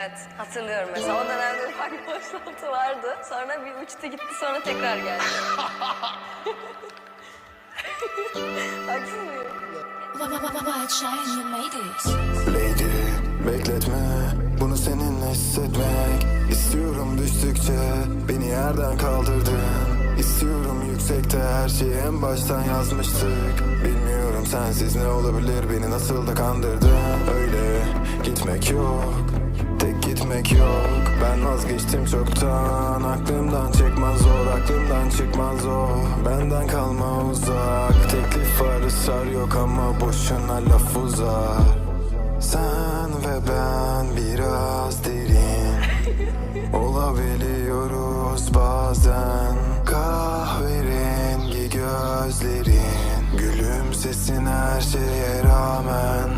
Evet hatırlıyorum mesela o dönemde ufak bir boşaltı vardı. Sonra bir uçtu gitti sonra tekrar geldi. Haksız mıyım? Lady bekletme bunu seninle hissetmek İstiyorum düştükçe beni yerden kaldırdın İstiyorum yüksekte her şeyi en baştan yazmıştık Bilmiyorum sensiz ne olabilir beni nasıl da kandırdın Öyle gitmek yok gitmek yok. Ben vazgeçtim çoktan. Aklımdan çıkmaz zor aklımdan çıkmaz o Benden kalma uzak. Teklif var ısrar yok ama boşuna laf uzar. Sen ve ben biraz derin Olabiliyoruz bazen. Kahverengi gözlerin Gülümsesin her şeye rağmen.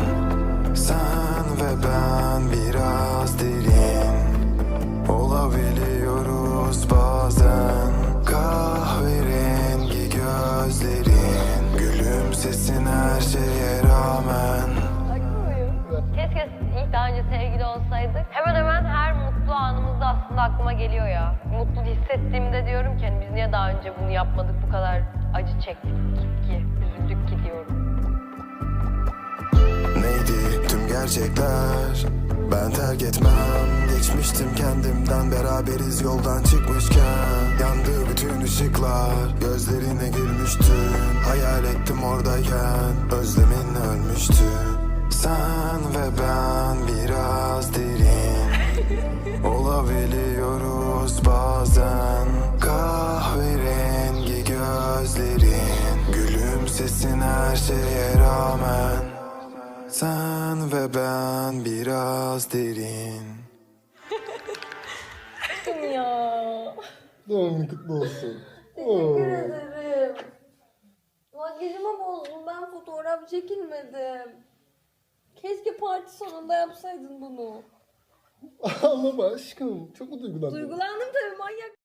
Sen ve ben biraz olsaydık. Hemen hemen her mutlu anımızda aslında aklıma geliyor ya. Mutlu hissettiğimde diyorum ki hani biz niye daha önce bunu yapmadık bu kadar acı çektik ki, üzüldük ki diyorum. Neydi tüm gerçekler Ben terk etmem Geçmiştim kendimden beraberiz yoldan çıkmışken Yandı bütün ışıklar Gözlerine gülmüştün Hayal ettim oradayken Özlemin ölmüştü Sen ve ben bazen Kahverengi gözlerin Gülümsesin her şeye rağmen sen ve ben biraz derin Doğum günün kutlu olsun. Teşekkür ederim. Makyajımı bozdum ben fotoğraf çekilmedim. Keşke parti sonunda yapsaydın bunu. Ağlama aşkım. Çok mu duygulandın? Duygulandım tabii manyak